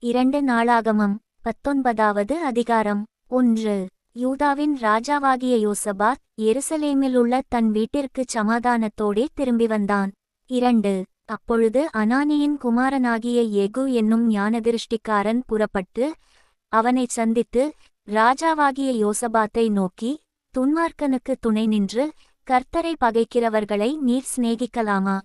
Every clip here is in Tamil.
இரண்டு நாளாகமம் பத்தொன்பதாவது அதிகாரம். ஒன்று. யூதாவின் ராஜாவாகிய யோசபாத் எருசலேமிலுள்ள தன் வீட்டிற்குச் சமாதானத்தோடே திரும்பி வந்தான். இரண்டு. அப்பொழுது அனானியின் குமாரனாகிய எகு என்னும் ஞானதிருஷ்டிக்காரன் புறப்பட்டு அவனைச் சந்தித்து ராஜாவாகிய யோசபாத்தை நோக்கி துன்மார்க்கனுக்கு துணை நின்று கர்த்தரை பகைக்கிறவர்களை நீர் சிநேகிக்கலாமா?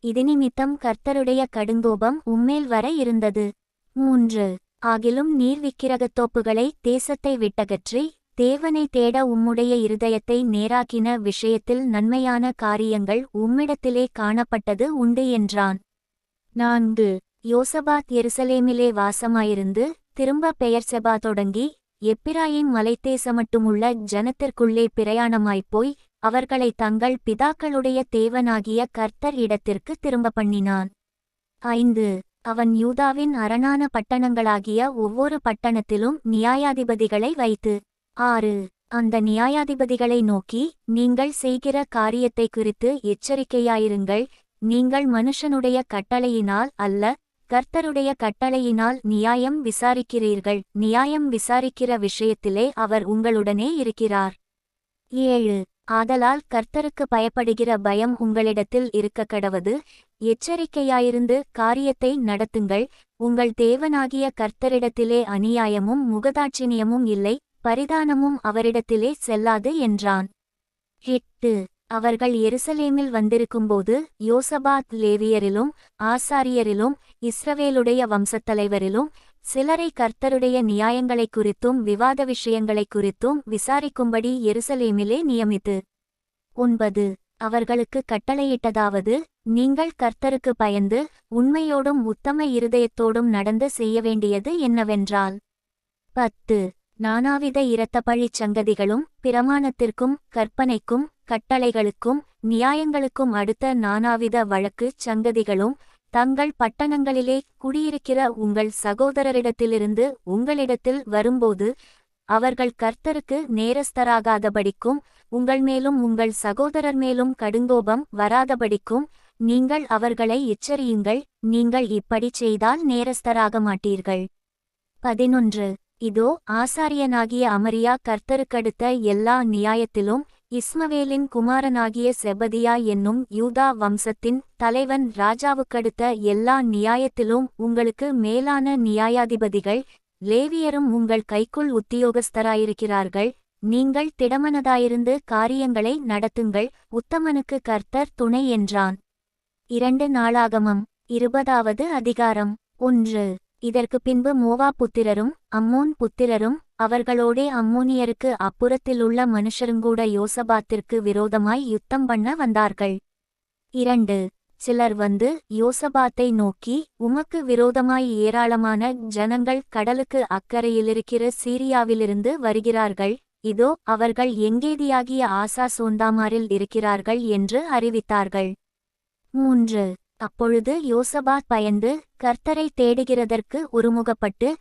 இது நிமித்தம் கர்த்தருடைய கடுங்கோபம் உம்மேல் வர இருந்தது. மூன்று. ஆகிலும் நீர் விக்கிரகத்தோப்புகளை தேசத்தை விட்டகற்றி தேவனை தேட உம்முடைய இருதயத்தை நேராக்கின விஷயத்தில் நன்மையான காரியங்கள் உம்மிடத்திலே காணப்பட்டது உண்டு என்றான். நான்கு. யோசபாத் எருசலேமிலே வாசமாயிருந்து திரும்ப பெயர் செபா தொடங்கி எப்பிராயின் மலைத்தேசமட்டுமுள்ள ஜனத்திற்குள்ளே பிரயாணமாய்ப் போய் அவர்களை தங்கள் பிதாக்களுடைய தேவனாகிய கர்த்தர் இடத்திற்கு திரும்ப பண்ணினான். ஐந்து. அவன் யூதாவின் அரணான பட்டணங்களாகிய ஒவ்வொரு பட்டணத்திலும் நியாயாதிபதிகளை வைத்து ஆறு அந்த நியாயாதிபதிகளை நோக்கி நீங்கள் செய்கிற காரியத்தை குறித்து எச்சரிக்கையாயிருங்கள். நீங்கள் மனுஷனுடைய கட்டளையினால் அல்ல கர்த்தருடைய கட்டளையினால் நியாயம் விசாரிக்கிறீர்கள். நியாயம் விசாரிக்கிற விஷயத்திலே அவர் உங்களுடனே இருக்கிறார். ஏழு ஆதலால் கர்த்தருக்கு பயப்படுகிற பயம் உங்களிடத்தில் இருக்க கடவது. எச்சரிக்கையாயிருந்து காரியத்தை நடத்துங்கள். உங்கள் தேவனாகிய கர்த்தரிடத்திலே அநியாயமும் முகதாட்சிணியமும் இல்லை. பரிதானமும் அவரிடத்திலே செல்லாது என்றான். எட்டு. அவர்கள் எருசலேமில் வந்திருக்கும்போது யோசபாத் லேவியரிலும் ஆசாரியரிலும் இஸ்ரவேலுடைய வம்சத்தலைவரிலும் சிலரை கர்த்தருடைய நியாயங்களைக் குறித்தும் விவாத விஷயங்களைக் குறித்தும் விசாரிக்கும்படி எருசலேமிலே நியமித்து. ஒன்பது. அவர்களுக்கு கட்டளையிட்டதாவது நீங்கள் கர்த்தருக்கு பயந்து உண்மையோடும் உத்தம இருதயத்தோடும் நடந்து செய்ய வேண்டியது என்னவென்றால் பத்து. நானாவித இரத்தப்பழிச் சங்கதிகளும் பிரமாணத்திற்கும் கற்பனைக்கும் கட்டளைகளுக்கும் நியாயங்களுக்கும் அடுத்த நானாவித வழக்குச் சங்கதிகளும் தங்கள் பட்டணங்களிலே குடியிருக்கிற உங்கள் சகோதரரிடத்திலிருந்து உங்களிடத்தில் வரும்போது அவர்கள் கர்த்தருக்கு நேரஸ்தராகாதபடிக்கும் உங்கள் மேலும் உங்கள் சகோதரர் மேலும் கடுங்கோபம் வராதபடிக்கும் நீங்கள் அவர்களை எச்சரியுங்கள் நீங்கள் இப்படிச் செய்தால் நேரஸ்தராக மாட்டீர்கள். பதினொன்று. இதோ ஆசாரியனாகிய அமரியா கர்த்தருக்கடுத்த எல்லா நியாயத்திலும் இஸ்மவேலின் குமாரனாகிய செபதியா என்னும் யூதா வம்சத்தின் தலைவன் ராஜாவுக்கடுத்த எல்லா நியாயத்திலும் உங்களுக்கு மேலான நியாயாதிபதிகள் லேவியரும் உங்கள் கைக்குள் உத்தியோகஸ்தராயிருக்கிறார்கள். நீங்கள் திடமனதாயிருந்து காரியங்களை நடத்துங்கள் உத்தமனுக்கு கர்த்தர் துணை என்றான். இரண்டு நாளாகமம் இருபதாவது அதிகாரம் ஒன்று. இதற்கு பின்பு மோவா புத்திரரும் அம்மோன் புத்திரரும் அவர்களோடே அம்மோனியருக்கு அப்புறத்திலுள்ள மனுஷருங்கூட யோசபாத்திற்கு விரோதமாய் யுத்தம் பண்ண வந்தார்கள். இரண்டு சிலர் வந்து யோசபாத்தை நோக்கி உமக்கு விரோதமாய் ஏராளமான ஜனங்கள் கடலுக்கு அக்கறையிலிருக்கிற சீரியாவிலிருந்து வருகிறார்கள். இதோ அவர்கள் எங்கேதியாகிய ஆசா சோந்தாமாரில் இருக்கிறார்கள் என்று அறிவித்தார்கள். மூன்று அப்பொழுது யோசபாத் பயந்து கர்த்தரை தேடுகிறதற்கு ஒருமுகப்பட்டு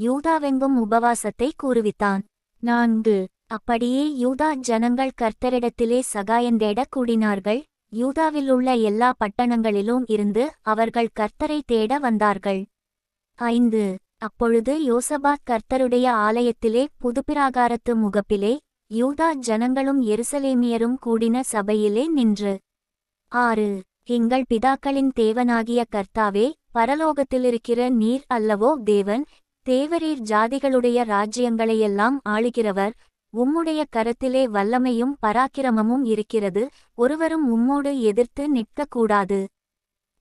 யூதாவெங்கும் உபவாசத்தை கூறுவித்தான். நான்கு. அப்படியே யூதா ஜனங்கள் கர்த்தரிடத்திலே சகாயந்தேடக் கூடினார்கள். யூதாவிலுள்ள எல்லா பட்டணங்களிலும் இருந்து அவர்கள் கர்த்தரை தேட வந்தார்கள். ஐந்து. அப்பொழுது யோசபாத் கர்த்தருடைய ஆலயத்திலே புதுப்பிராகாரத்து முகப்பிலே யூதா ஜனங்களும் எருசலேமியரும் கூடின சபையிலே நின்று. ஆறு. எங்கள் பிதாக்களின் தேவனாகிய கர்த்தாவே பரலோகத்திலிருக்கிற நீர் அல்லவோ தேவன் தேவரீர் ஜாதிகளுடைய ராஜ்யங்களையெல்லாம் ஆளுகிறவர். உம்முடைய கரத்திலே வல்லமையும் பராக்கிரமமும் இருக்கிறது. ஒருவரும் உம்மோடு எதிர்த்து நிற்கக்கூடாது.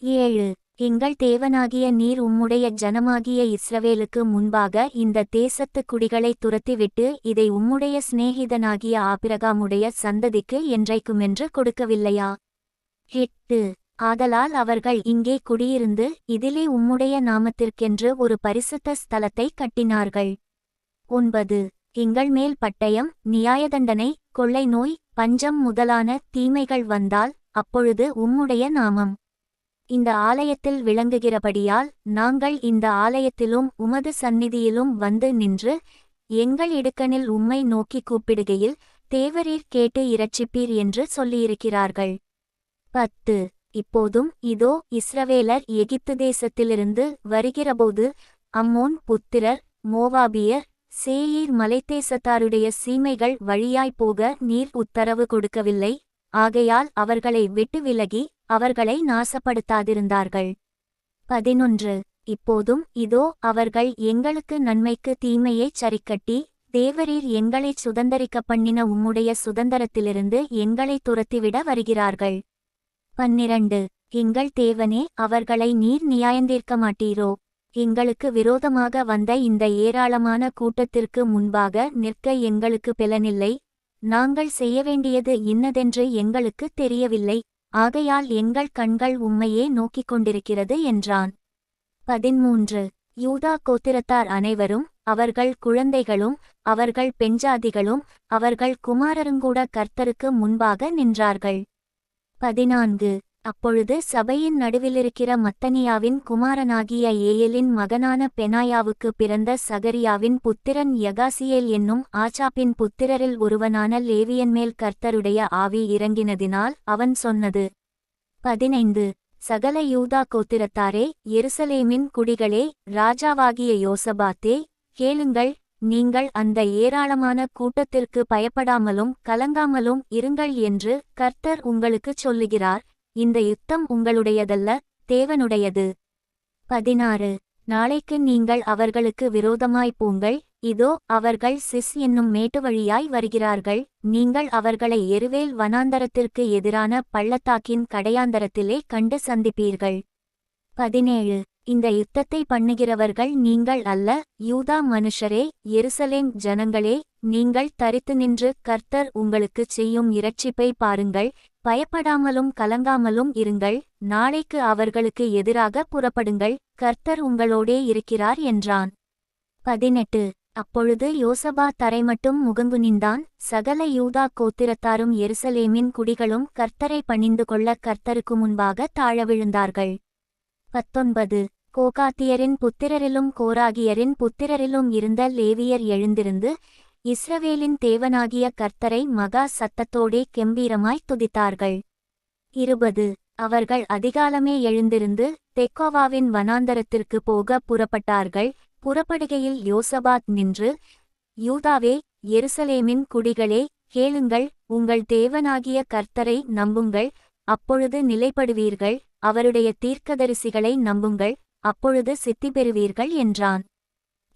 ஏழு. எங்கள் தேவனாகிய நீர் உம்முடைய ஜனமாகிய இஸ்ரவேலுக்கு முன்பாக இந்த தேசத்து குடிகளை துரத்திவிட்டு இதை உம்முடைய சிநேகிதனாகிய ஆபிரகாமுடைய சந்ததிக்கு என்றைக்குமென்று கொடுக்கவில்லையா? எட்டு ஆதலால் அவர்கள் இங்கே குடியிருந்து இதிலே உம்முடைய நாமத்திற்கென்று ஒரு பரிசுத்த ஸ்தலத்தை கட்டினார்கள். ஒன்பது. எங்கள் மேல் பட்டயம் நியாயதண்டனை கொள்ளை நோய் பஞ்சம் முதலான தீமைகள் வந்தால் அப்பொழுது உம்முடைய நாமம். இந்த ஆலயத்தில் விளங்குகிறபடியால் நாங்கள் இந்த ஆலயத்திலும் உமது சந்நிதியிலும் வந்து நின்று எங்கள் இடுக்கனில் உம்மை நோக்கி கூப்பிடுகையில் தேவரீர் கேட்டு இரட்சிப்பீர் என்று சொல்லியிருக்கிறார்கள். பத்து. இப்போதும் இதோ இஸ்ரவேலர் எகிப்து தேசத்திலிருந்து வருகிறபோது அம்மோன் புத்திரர் மோவாபியர் சேயீர் மலைத்தேசத்தாருடைய சீமைகள் வழியாய் போக நீர் உத்தரவு கொடுக்கவில்லை. ஆகையால் அவர்களை விட்டு விலகி அவர்களை நாசப்படுத்தாதிருந்தார்கள். பதினொன்று. இப்போதும் இதோ அவர்கள் எங்களுக்கு நன்மைக்கு தீமையைச் சரிக்கட்டி தேவரீர் எங்களை சுதந்தரிக்க பண்ணின உம்முடைய சுதந்திரத்திலிருந்து எங்களை துரத்திவிட வருகிறார்கள். பன்னிரண்டு. எங்கள் தேவனே அவர்களை நீர் நியாயந்தீர்க்க மாட்டீரோ? எங்களுக்கு விரோதமாக வந்த இந்த ஏராளமான கூட்டத்திற்கு முன்பாக நிற்க எங்களுக்கு பெலனில்லை. நாங்கள் செய்ய வேண்டியது இன்னதென்று எங்களுக்கு தெரியவில்லை. ஆகையால் எங்கள் கண்கள் உம்மையே நோக்கிக் கொண்டிருக்கிறது என்றான். பதிமூன்று. யூதா கோத்திரத்தார் அனைவரும் அவர்கள் குழந்தைகளும் அவர்கள் பெண்ஜாதிகளும் அவர்கள் குமாரருங்கூட கர்த்தருக்கு முன்பாக நின்றார்கள். பதினான்கு. அப்பொழுது சபையின் நடுவிலிருக்கிற மத்தனியாவின் குமாரனாகிய ஏயலின் மகனான பெனாயாவுக்கு பிறந்த சகரியாவின் புத்திரன் யகாசியேல் என்னும் ஆச்சாப்பின் புத்திரரில் ஒருவனான லேவியன் மேல் கர்த்தருடைய ஆவி இறங்கினதினால் அவன் சொன்னது. பதினைந்து. சகல யூதா கோத்திரத்தாரே எருசலேமின் குடிகளே ராஜாவாகிய யோசபாத்தே கேளுங்கள் நீங்கள் அந்த ஏராளமான கூட்டத்திற்கு பயப்படாமலும் கலங்காமலும் இருங்கள் என்று கர்த்தர் உங்களுக்குச் சொல்லுகிறார். இந்த யுத்தம் உங்களுடையதல்ல தேவனுடையது. பதினாறு. நாளைக்கு நீங்கள் அவர்களுக்கு விரோதமாய் போங்கள். இதோ அவர்கள் சிஸ் என்னும் மேட்டு வழியாய் வருகிறார்கள். நீங்கள் அவர்களை எருவேல் வனாந்தரத்திற்கு எதிரான பள்ளத்தாக்கின் கடையாந்தரத்திலே கண்டு சந்திப்பீர்கள். பதினேழு. இந்த யுத்தத்தை பண்ணுகிறவர்கள் நீங்கள் அல்ல யூதா மனுஷரே எருசலேம் ஜனங்களே நீங்கள் தரித்து நின்று கர்த்தர் உங்களுக்குச் செய்யும் இரட்சிப்பை பாருங்கள் பயப்படாமலும் கலங்காமலும் இருங்கள் நாளைக்கு அவர்களுக்கு எதிராக புறப்படுங்கள் கர்த்தர் உங்களோடே இருக்கிறார் என்றான். பதினெட்டு. அப்பொழுது யோசபா தரைமட்டும் முகங்குனிந்தான் சகல யூதா கோத்திரத்தாரும் எருசலேமின் குடிகளும் கர்த்தரை பணிந்து கொள்ள கர்த்தருக்கு முன்பாக தாழ விழுந்தார்கள். பத்தொன்பது. கோகாத்தியரின் புத்திரரிலும் கோராகியரின் புத்திரரிலும் இருந்த லேவியர் எழுந்திருந்து இஸ்ரவேலின் தேவனாகிய கர்த்தரை மகா சத்தத்தோடே கெம்பீரமாய் துதித்தார்கள். இருபது. அவர்கள் அதிகாலமே எழுந்திருந்து தெக்கோவாவின் வனாந்தரத்திற்கு போக புறப்பட்டார்கள். புறப்படுகையில் யோசபாத் நின்று யூதாவே எருசலேமின் குடிகளே கேளுங்கள். உங்கள் தேவனாகிய கர்த்தரை நம்புங்கள். அப்பொழுது நிலைப்படுவீர்கள். அவருடைய தீர்க்கதரிசிகளை நம்புங்கள் அப்பொழுது சித்தி பெறுவீர்கள் என்றான்.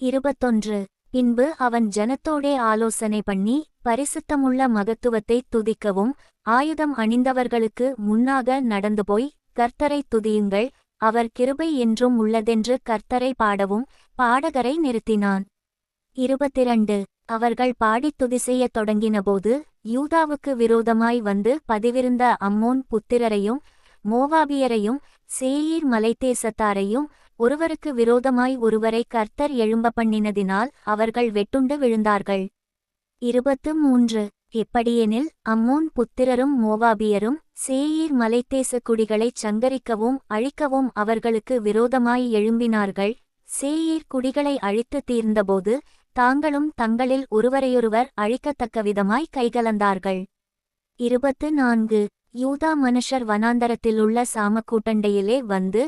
இருபத்தொன்று. பின்பு அவன் ஜனத்தோடே ஆலோசனை பண்ணி பரிசுத்தமுள்ள மகத்துவத்தை துதிக்கவும் ஆயுதம் அணிந்தவர்களுக்கு முன்னாக நடந்து போய் கர்த்தரை துதியுங்கள் அவர் கிருபை என்றும் உள்ளதென்று கர்த்தரை பாடவும் பாடகரை நிறுத்தினான். இருபத்திரண்டு. அவர்கள் பாடித் துதி செய்யத் தொடங்கினபோது யூதாவுக்கு விரோதமாய் வந்து பதிவிருந்த அம்மோன் புத்திரரையும் மோவாபியரையும் சேயீர் மலைத்தேசத்தாரையும் ஒருவருக்கு விரோதமாய் ஒருவரை கர்த்தர் எழும்ப பண்ணினதினால் அவர்கள் வெட்டுண்டு விழுந்தார்கள். இருபத்து மூன்று. எப்படியெனில் அம்மோன் புத்திரரும் மோவாபியரும் சேயீர் மலைத்தேச குடிகளைச் சங்கரிக்கவும் அழிக்கவும் அவர்களுக்கு விரோதமாய் எழும்பினார்கள். சேயீர் குடிகளை அழித்து தீர்ந்தபோது தாங்களும் தங்களில் ஒருவரையொருவர் அழிக்கத்தக்க விதமாய் கைகலந்தார்கள். இருபத்து நான்கு. யூதா மனுஷர் வனாந்தரத்திலுள்ள சாமக்கூட்டண்டையிலே வந்து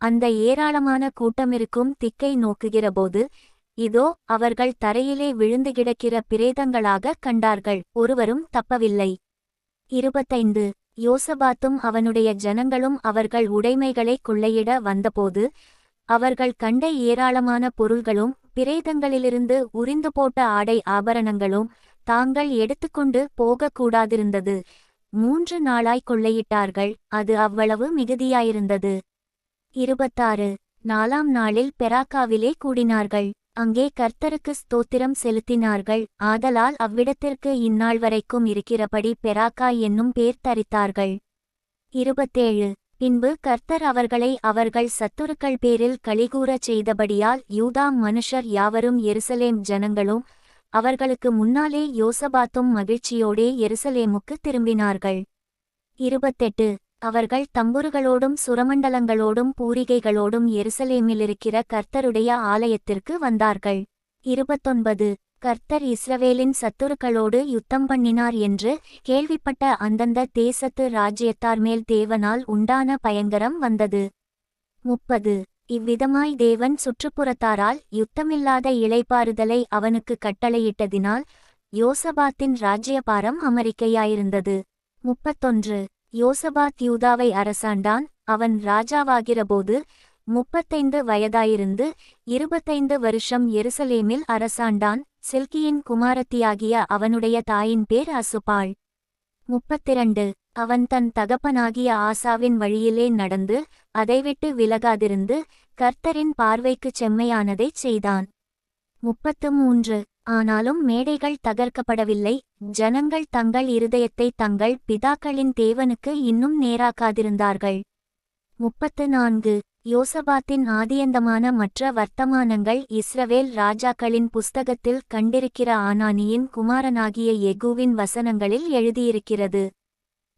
அந்த ஏராளமான கூட்டமிருக்கும் திக்கை நோக்குகிறபோது இதோ அவர்கள் தரையிலே விழுந்து கிடக்கிற பிரேதங்களாக கண்டார்கள் ஒருவரும் தப்பவில்லை. இருபத்தைந்து. யோசபாத்தும் அவனுடைய ஜனங்களும் அவர்கள் உடைமைகளை கொள்ளையிட வந்தபோது அவர்கள் கண்ட ஏராளமான பொருள்களும் பிரேதங்களிலிருந்து உரிந்து போட்ட ஆடை ஆபரணங்களும் தாங்கள் எடுத்துக்கொண்டு போகக்கூடாதிருந்தது. மூன்று நாளாய் கொள்ளையிட்டார்கள் அது அவ்வளவு மிகுதியாயிருந்தது. இருபத்தாறு. நாலாம் நாளில் பெராக்காவிலே கூடினார்கள் அங்கே கர்த்தருக்கு ஸ்தோத்திரம் செலுத்தினார்கள் ஆதலால் அவ்விடத்திற்கு இந்நாள் வரைக்கும் இருக்கிறபடி பெராக்கா என்னும் பேர் தரித்தார்கள். இருபத்தேழு. பின்பு கர்த்தர் அவர்களை அவர்கள் சத்துருக்கள் பேரில் கலிகூறச் செய்தபடியால் யூதா மனுஷர் யாவரும் எருசலேம் ஜனங்களும் அவர்களுக்கு முன்னாலே யோசபாத்தும் மகிழ்ச்சியோடே எருசலேமுக்கு திரும்பினார்கள். இருபத்தெட்டு. அவர்கள் தம்புருகளோடும் சுரமண்டலங்களோடும் பூரிகைகளோடும் எருசலேமிலிருக்கிற கர்த்தருடைய ஆலயத்திற்கு வந்தார்கள். இருபத்தொன்பது. கர்த்தர் இஸ்ரவேலின் சத்துருக்களோடு யுத்தம் பண்ணினார் என்று கேள்விப்பட்ட அந்தந்த தேசத்து ராஜ்யத்தார் மேல் தேவனால் உண்டான பயங்கரம் வந்தது. முப்பது. இவ்விதமாய் தேவன் சுற்றுப்புறத்தாரால் யுத்தமில்லாத இளைப்பாறுதலை அவனுக்கு கட்டளையிட்டதினால் யோசபாத்தின் ராஜ்யபாரம் அமெரிக்கையாயிருந்தது. முப்பத்தொன்று. யோசபாத் யூதாவை அரசாண்டான். அவன் ராஜாவாகிறபோது முப்பத்தைந்து வயதாயிருந்து இருபத்தைந்து வருஷம் எருசலேமில் அரசாண்டான். சில்கியின் குமாரத்தியாகிய அவனுடைய தாயின் பேர் அசுபாள். முப்பத்திரண்டு. அவன் தன் தகப்பனாகிய ஆசாவின் வழியிலே நடந்து அதைவிட்டு விலகாதிருந்து கர்த்தரின் பார்வைக்குச் செம்மையானதைச் செய்தான். முப்பத்து மூன்று. ஆனாலும் மேடைகள் தகர்க்கப்படவில்லை. ஜனங்கள் தங்கள் இருதயத்தை தங்கள் பிதாக்களின் தேவனுக்கு இன்னும் நேராக்காதிருந்தார்கள். முப்பத்து நான்கு. யோசபாத்தின் ஆதியந்தமான மற்ற வர்த்தமானங்கள் இஸ்ரவேல் ராஜாக்களின் புஸ்தகத்தில் கண்டிருக்கிற ஆனானியின் குமாரனாகிய எகுவின் வசனங்களில் எழுதியிருக்கிறது.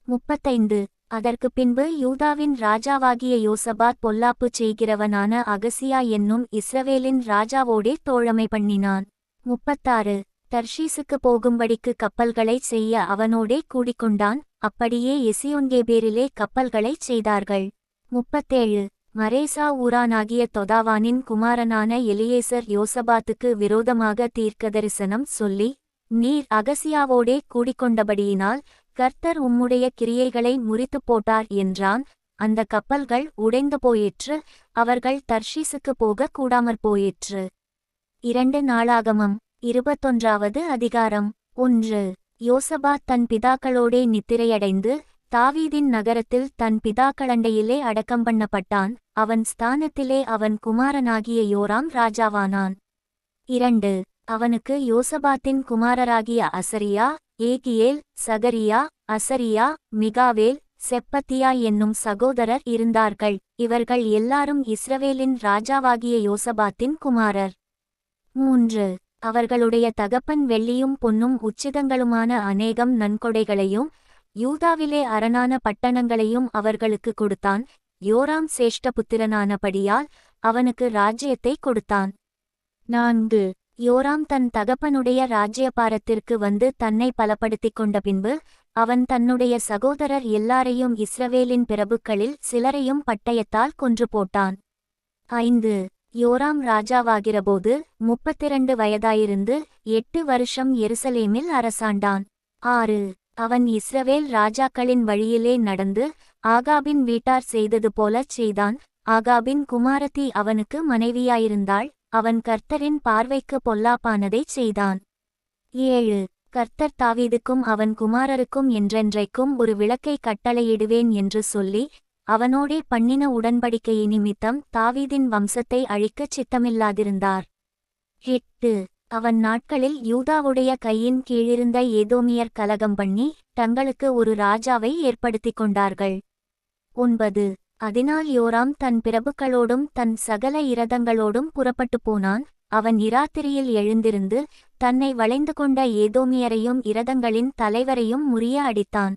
முப்பத்தைந்து. அதற்கு பின்பு யூதாவின் ராஜாவாகிய யோசபாத் பொல்லாப்பு செய்கிறவனான அகசியா என்னும் இஸ்ரவேலின் ராஜாவோடே தோழமை பண்ணினான். முப்பத்தாறு. தர்ஷீசுக்கு போகும்படிக்கு கப்பல்களைச் செய்ய அவனோடே கூடிக்கொண்டான். அப்படியே எசியோன்கேபேரிலே கப்பல்களைச் செய்தார்கள். முப்பத்தேழு. மரேசா ஊரானாகிய தொதாவானின் குமாரனான எலியேசர் யோசபாத்துக்கு விரோதமாக தீர்க்கதரிசனம் சொல்லி நீர் அகசியாவோடே கூடிக்கொண்டபடியினால் கர்த்தர் உம்முடைய கிரியைகளை முறித்துப் போட்டார் என்றான். அந்த கப்பல்கள் உடைந்து போயிற்று. அவர்கள் தர்ஷீசுக்கு போக கூடாமற் போயிற்று. இரண்டு நாளாகமம். இருபத்தொன்றாவது அதிகாரம். ஒன்று. யோசபா தன் பிதாக்களோடே நித்திரையடைந்து தாவீதின் நகரத்தில் தன் பிதாக்களண்டையிலே அடக்கம் பண்ணப்பட்டான். அவன் ஸ்தானத்திலே அவன் குமாரனாகிய யோராம் ராஜாவானான். இரண்டு. அவனுக்கு யோசபாத்தின் குமாரராகிய அசரியா ஏகியேல் சகரியா அசரியா மிகாவேல் செப்பத்தியா என்னும் சகோதரர் இருந்தார்கள். இவர்கள் எல்லாரும் இஸ்ரவேலின் ராஜாவாகிய யோசபாத்தின் குமாரர். மூன்று. அவர்களுடைய தகப்பன் வெள்ளியும் பொன்னும் உச்சிதங்களுமான அநேகம் நன்கொடைகளையும் யூதாவிலே அரணான பட்டணங்களையும் அவர்களுக்கு கொடுத்தான். யோராம் சேஷ்டபுத்திரனானபடியால் அவனுக்கு ராஜ்யத்தை கொடுத்தான். நான்கு. யோராம் தன் தகப்பனுடைய ராஜ்யபாரத்திற்கு வந்து தன்னை பலப்படுத்திக் கொண்ட பின்பு அவன் தன்னுடைய சகோதரர் எல்லாரையும் இஸ்ரவேலின் பிரபுக்களில் சிலரையும் பட்டயத்தால் கொன்று போட்டான். ஐந்து யோராம் ராஜாவாகிறபோது முப்பத்திரண்டு வயதாயிருந்து எட்டு வருஷம் எருசலேமில் அரசாண்டான். ஆறு அவன் இஸ்ரவேல் ராஜாக்களின் வழியிலே நடந்து ஆகாபின் வீட்டார் செய்தது போலச் செய்தான். ஆகாபின் குமாரத்தி அவனுக்கு மனைவியாயிருந்தாள். அவன் கர்த்தரின் பார்வைக்கு பொல்லாப்பானதைச் செய்தான். ஏழு. கர்த்தர் தாவீதுக்கும் அவன் குமாரருக்கும் என்றென்றைக்கும் ஒரு விளக்கை கட்டளையிடுவேன் என்று சொல்லி அவனோடே பண்ணின உடன்படிக்கையை நிமித்தம் தாவீதின் வம்சத்தை அழிக்கச் சித்தமில்லாதிருந்தார். எட்டு. அவன் நாட்களில் யூதாவுடைய கையின் கீழிருந்த ஏதோமியர் கலகம் பண்ணி தங்களுக்கு ஒரு ராஜாவை ஏற்படுத்திக் கொண்டார்கள். ஒன்பது. அதனால் யோராம் தன் பிரபுக்களோடும் தன் சகல இரதங்களோடும் புறப்பட்டு போனான். அவன் இராத்திரியில் எழுந்திருந்து தன்னை வளைந்து கொண்ட ஏதோமியரையும் இரதங்களின் தலைவரையும் முறிய அடித்தான்.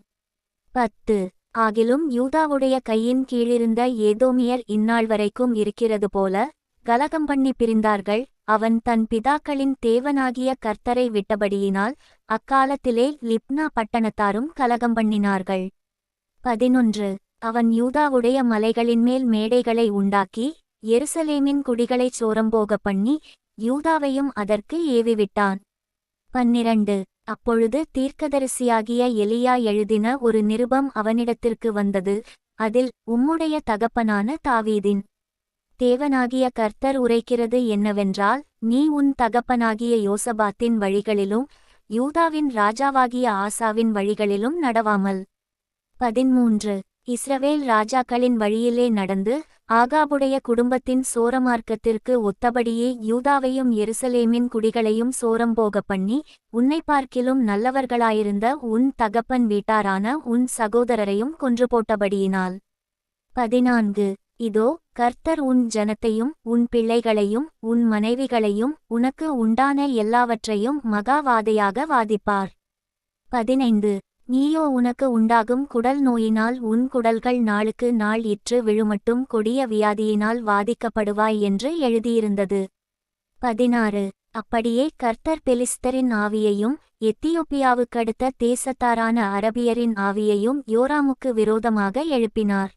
பத்து. ஆகிலும் யூதாவுடைய கையின் கீழிருந்த ஏதோமியர் இந்நாள் வரைக்கும் இருக்கிறது போல கலகம் பண்ணி பிரிந்தார்கள். அவன் தன் பிதாக்களின் தேவனாகிய கர்த்தரை விட்டபடியினால் அக்காலத்திலே லிப்னா பட்டணத்தாரும் கலகம் பண்ணினார்கள். பதினொன்று. அவன் யூதாவுடைய மலைகளின்மேல் மேடைகளை உண்டாக்கி எருசலேமின் குடிகளைச் சோரம்போக பண்ணி யூதாவையும் அதற்கு ஏவிவிட்டான். பன்னிரண்டு. அப்பொழுது தீர்க்கதரிசியாகிய எலியா எழுதின ஒரு நிருபம் அவனிடத்திற்கு வந்தது. அதில் உம்முடைய தகப்பனான தாவீதின் தேவனாகிய கர்த்தர் உரைக்கிறது என்னவென்றால் நீ உன் தகப்பனாகிய யோசபாத்தின் வழிகளிலும் யூதாவின் ராஜாவாகிய ஆசாவின் வழிகளிலும் நடவாமல். பதிமூன்று. இஸ்ரவேல் ராஜாக்களின் வழியிலே நடந்து ஆகாபுடைய குடும்பத்தின் சோரமார்க்கத்திற்கு ஒத்தபடியே யூதாவையும் எருசலேமின் குடிகளையும் சோரம்போக பண்ணி உன்னை பார்க்கிலும் நல்லவர்களாயிருந்த உன் தகப்பன் வீட்டாரான உன் சகோதரரையும் கொன்று போட்டபடியினால் பதினான்கு. இதோ கர்த்தர் உன் ஜனத்தையும் உன் பிள்ளைகளையும் உன் மனைவிகளையும் உனக்கு உண்டான எல்லாவற்றையும் மகாவாதையாக வாதிப்பார். பதினைந்து. நீயோ உனக்கு உண்டாகும் குடல் நோயினால் உன் குடல்கள் நாளுக்கு நாள் இற்று விழுமட்டும் கொடிய வியாதியினால் வாதிக்கப்படுவாய் என்று எழுதியிருந்தது. பதினாறு. அப்படியே கர்த்தர் பெலிஸ்தரின் ஆவியையும் எத்தியோப்பியாவுக்கடுத்த தேசத்தாரான அரபியரின் ஆவியையும் யோராமுக்கு விரோதமாக எழுப்பினார்.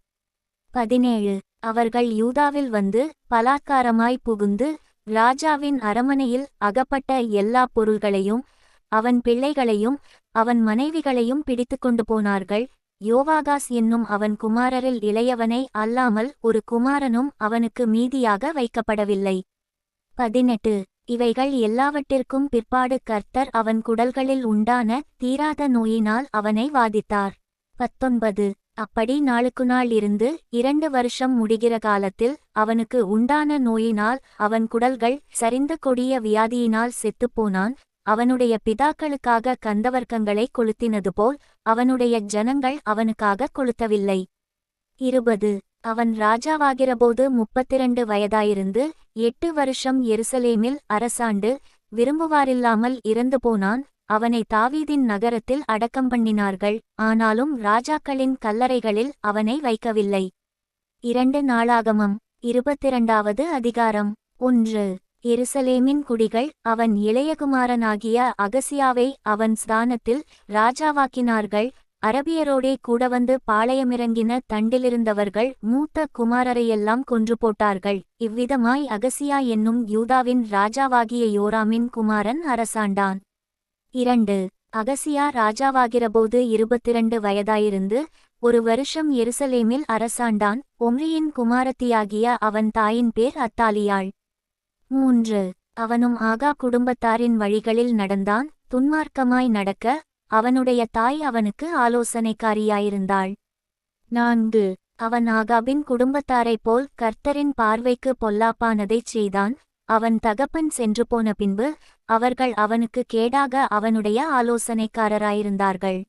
பதினேழு. அவர்கள் யூதாவில் வந்து பலாத்காரமாய் புகுந்து ராஜாவின் அரமனையில் அகப்பட்ட எல்லா பொருள்களையும் அவன் பிள்ளைகளையும் அவன் மனைவிகளையும் பிடித்துக்கொண்டு போனார்கள். யோவாகாஸ் என்னும் அவன் குமாரரில் இளையவனை அல்லாமல் ஒரு குமாரனும் அவனுக்கு மீதியாக வைக்கப்படவில்லை. பதினெட்டு. இவைகள் எல்லாவற்றிற்கும் பிற்பாடு கர்த்தர் அவன் குடல்களில் உண்டான தீராத நோயினால் அவனை வாதித்தார். பத்தொன்பது. அப்படி நாளுக்கு நாள் இருந்து இரண்டு வருஷம் முடிகிற காலத்தில் அவனுக்கு உண்டான நோயினால் அவன் குடல்கள் சரிந்த கொடிய வியாதியினால் செத்துப்போனான் அவனுடைய பிதாக்களுக்காக கந்தவர்க்கங்களை கொளுத்தினது போல் அவனுடைய ஜனங்கள் அவனுக்காக கொளுத்தவில்லை. இருபது. அவன் ராஜாவாகிறபோது முப்பத்திரண்டு வயதாயிருந்து எட்டு வருஷம் எருசலேமில் அரசாண்டு விரும்புவாரில்லாமல் இறந்து போனான். அவனை தாவீதின் நகரத்தில் அடக்கம் பண்ணினார்கள். ஆனாலும் ராஜாக்களின் கல்லறைகளில் அவனை வைக்கவில்லை. இரண்டு நாளாகமம். இருபத்திரண்டாவது அதிகாரம். ஒன்று. எருசலேமின் குடிகள் அவன் இளையகுமாரனாகிய அகசியாவை அவன் ஸ்தானத்தில் ராஜாவாக்கினார்கள். அரபியரோடே கூட வந்து பாளையமிறங்கின தண்டிலிருந்தவர்கள் மூத்த குமாரரையெல்லாம் கொன்று போட்டார்கள். இவ்விதமாய் அகசியா என்னும் யூதாவின் ராஜாவாகிய யோராமின் குமாரன் அரசாண்டான். இரண்டு. அகசியா ராஜாவாகிறபோது இருபத்திரண்டு வயதாயிருந்து ஒரு வருஷம் எருசலேமில் அரசாண்டான். ஒம்ரியின் குமாரத்தியாகிய அவன் தாயின் பேர் அத்தாலியாள். மூன்று. அவனும் ஆகா குடும்பத்தாரின் வழிகளில் நடந்தான் துன்மார்க்கமாய் நடக்க அவனுடைய தாய் அவனுக்கு ஆலோசனைக்காரியாயிருந்தாள். நான்கு. அவன் ஆகாபின் குடும்பத்தாரைப் போல் கர்த்தரின் பார்வைக்கு பொல்லாப்பானதைச் செய்தான் அவன் தகப்பன் சென்று போன பின்பு அவர்கள் அவனுக்கு கேடாக அவனுடைய ஆலோசனைக்காரராயிருந்தார்கள்.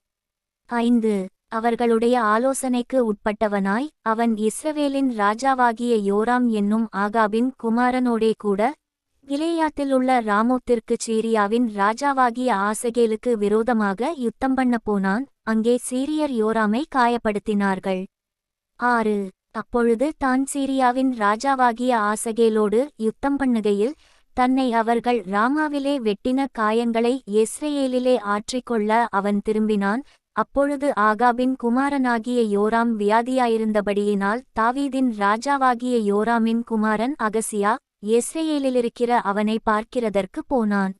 ஐந்து. அவர்களுடைய ஆலோசனைக்கு உட்பட்டவனாய் அவன் இஸ்ரவேலின் ராஜாவாகிய யோராம் என்னும் ஆகாபின் குமாரனோடே கூட இலேயாத்திலுள்ள உள்ள ராமோத்திற்குச் சீரியாவின் ராஜாவாகிய ஆசகேலுக்கு விரோதமாக யுத்தம் பண்ண போனான். அங்கே சீரியர் யோராமை காயப்படுத்தினார்கள். ஆறு. அப்பொழுது தான் சீரியாவின் ராஜாவாகிய ஆசகேலோடு யுத்தம் பண்ணுகையில் தன்னை அவர்கள் ராமாவிலே வெட்டின காயங்களை இஸ்ரேலிலே ஆற்றிக்கொள்ள அவன் திரும்பினான். அப்பொழுது ஆகாபின் குமாரனாகிய யோராம் வியாதியாயிருந்தபடியினால் தாவீதின் ராஜாவாகிய யோராமின் குமாரன் அகசியா எஸ்ரேலிலிருக்கிற அவனை பார்க்கிறதற்கு போனான்.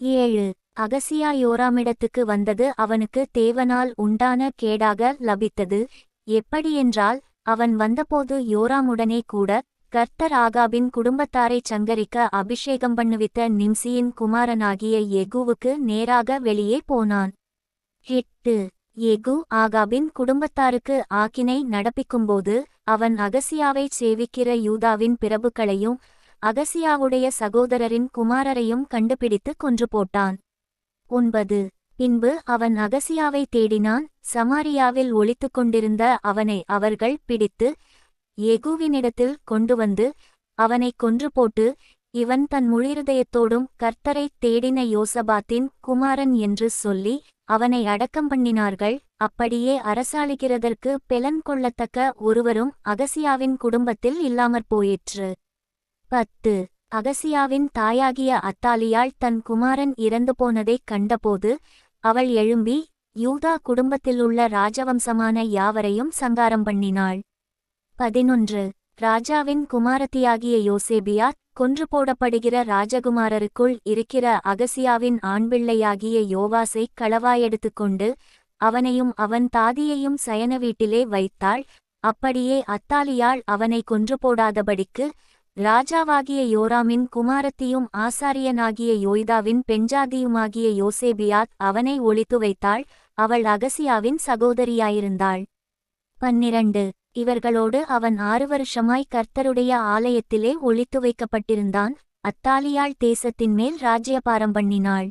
ஏழு. அகசியா யோராமிடத்துக்கு வந்தது அவனுக்கு தேவனால் உண்டான கேடாக லபித்தது. எப்படியென்றால் அவன் வந்தபோது யோராமுடனே கூட கர்த்தர் ஆகாபின் குடும்பத்தாரைச் சங்கரிக்க அபிஷேகம் பண்ணுவித்த நிம்சியின் குமாரனாகிய எகுவுக்கு நேராக வெளியே போனான். எட்டு. எகு ஆகாபின் குடும்பத்தாருக்கு ஆக்கினை நடப்பிக்கும்போது அவன் அகசியாவைச் சேவிக்கிற யூதாவின் பிரபுக்களையும் அகசியாவுடைய சகோதரரின் குமாரரையும் கண்டுபிடித்து கொன்று போட்டான். ஒன்பது. பின்பு அவன் அகசியாவை தேடினான். சமாரியாவில் ஒளித்துக் கொண்டிருந்த அவனை அவர்கள் பிடித்து எகுவினிடத்தில் கொண்டு வந்து அவனை கொன்று போட்டு இவன் தன் முழிருதயத்தோடும் கர்த்தரைத் தேடின யோசபாத்தின் குமாரன் என்று சொல்லி அவனை அடக்கம் பண்ணினார்கள். அப்படியே அரசாளுகிறதற்கு பெலன் கொள்ளத்தக்க ஒருவரும் அகசியாவின் குடும்பத்தில் இல்லாமற் போயிற்று. பத்து. அகசியாவின் தாயாகிய அத்தாலியாள் தன் குமாரன் இறந்து போனதைக் கண்டபோது அவள் எழும்பி யூதா குடும்பத்திலுள்ள ராஜவம்சமான யாவரையும் சங்காரம் பண்ணினாள். பதினொன்று. ராஜாவின் குமாரத்தியாகிய யோசேபியாத் கொன்று போடப்படுகிற ராஜகுமாரருக்குள் இருக்கிற அகசியாவின் ஆண்பிள்ளையாகிய யோவாசை களவாயெடுத்துக்கொண்டு அவனையும் அவன் தாதியையும் சயன வீட்டிலே வைத்தாள். அப்படியே அத்தாலியாள் அவனை கொன்று போடாதபடிக்கு ராஜாவாகிய யோராமின் குமாரத்தியும் ஆசாரியனாகிய யோய்தாவின் பெஞ்சாதியுமாகிய யோசேபியாத் அவனை ஒளித்து வைத்தாள். அவள் அகசியாவின் சகோதரியாயிருந்தாள். பன்னிரண்டு. இவர்களோடு அவன் ஆறு வருஷமாய் கர்த்தருடைய ஆலயத்திலே ஒளித்து வைக்கப்பட்டிருந்தான். அத்தாலியாள் தேசத்தின் மேல் ராஜ்யபாரம் பண்ணினாள்.